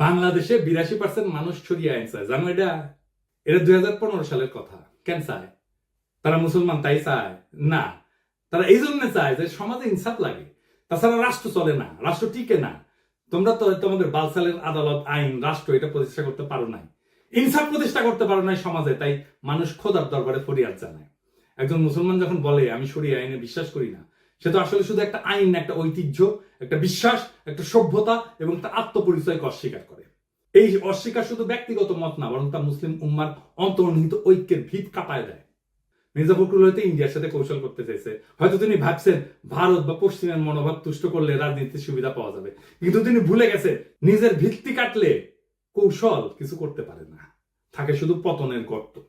বাংলাদেশে বিরাশি পার্সেন্ট মানুষ ছড়িয়ে আইন জানো এটা? এটা দুই হাজার পনেরো সালের কথা। কেন চায়? তারা মুসলমান, তাই চায়? না। তারা এই জন্য চায় যে সমাজে ইনসাফ লাগে। তাছাড়া রাষ্ট্র চলে না। রাষ্ট্র টিকে না। তোমরা তো তোমাদের বালসালের আদালত, আইন, রাষ্ট্র এটা প্রতিষ্ঠা করতে পারো নাই। ইনসাফ প্রতিষ্ঠা করতে পারো নাই সমাজে, তাই মানুষ খোদার দরবারে ফরিয়াদ জানায়। একজন মুসলমান যখন বলে, আমি সরিয়ে আইনে বিশ্বাস করি না সে তো আসলে শুধু একটা আইন, একটা ঐতিহ্য, একটা বিশ্বাস, একটা সভ্যতা এবং তার আত্মপরিচয়কে অস্বীকার করে। এই অস্বীকার শুধু ব্যক্তিগত মত না, বরং তা মুসলিম উম্মার অন্তর্নিহিত ঐক্যের ভিত কাঁপায় দেয়। মির্জা ফখরুল হয়তো ইন্ডিয়ার সাথে কৌশল করতে চাইছে। হয়তো তিনি ভাবছেন ভারত বা পশ্চিমের মনোভাব তুষ্ট করলে রাজনীতির সুবিধা পাওয়া যাবে। কিন্তু তিনি ভুলে গেছেন নিজের ভিত্তি কাটলে কৌশল কিছু করতে পারে না। থাকে শুধু পতনের গর্ত।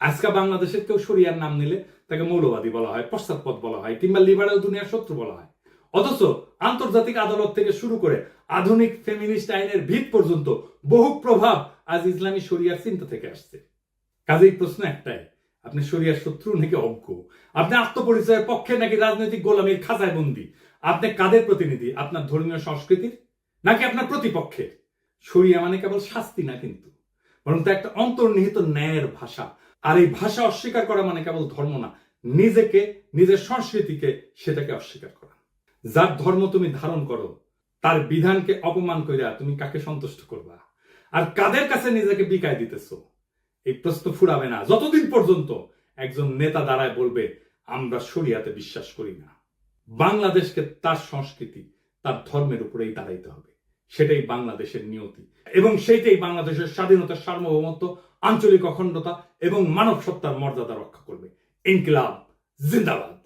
আজকে বাংলাদেশের কেউ শরিয়ার নাম নিলে তাকে মৌলবাদী বলা হয়, পশ্চাৎপদ বলা হয়, কিংবা লিবারেল দুনিয়ার শত্রু বলা হয়। অথচ আন্তর্জাতিক আদালত থেকে শুরু করে আধুনিক ফেমিনিস্ট আইনের ভিত পর্যন্ত বহু প্রভাব আজ ইসলামী শরিয়ার চিন্তা থেকে আসছে। কাজেই প্রশ্ন একটাই, আপনি শরিয়ার শত্রু নাকি অজ্ঞ? আপনি আত্মপরিচয়ের পক্ষে নাকি রাজনৈতিক গোলামীর খাঁচায় বন্দী? আপনি কাদের প্রতিনিধি? আপনার ধর্মীয় সংস্কৃতির? নাকি আপনার প্রতিপক্ষের? শরিয়া মানে কেবল শাস্তি না কিন্তু? বরং তা একটা অন্তর্নিহিত ন্যায়ের ভাষা। আর এই ভাষা অস্বীকার করা মানে কেবল ধর্ম না, নিজেকে, নিজের সংস্কৃতিকে সেটাকে অস্বীকার করা। যার ধর্ম তুমি ধারণ করো, তার বিধানকে অপমান কইরা তুমি কাকে সন্তুষ্ট করবা? আর কাদের কাছে নিজেকে বিকায় দিতেছো? এই প্রশ্ন ফুরাবে না। যতদিন পর্যন্ত একজন নেতা দাঁড়ায় বলবে, আমরা শরিয়াতে বিশ্বাস করি না। বাংলাদেশকে তার সংস্কৃতি, তার ধর্মের উপরেই দাঁড়াইতে হবে। সেটাই বাংলাদেশের নিয়তি। এবং সেইটাই বাংলাদেশের স্বাধীনতার সার্বভৌমত্ব, আঞ্চলিক অখণ্ডতা এবং মানব সত্তার মর্যাদা রক্ষা করবে। ইনকিলাব, জিন্দাবাদ।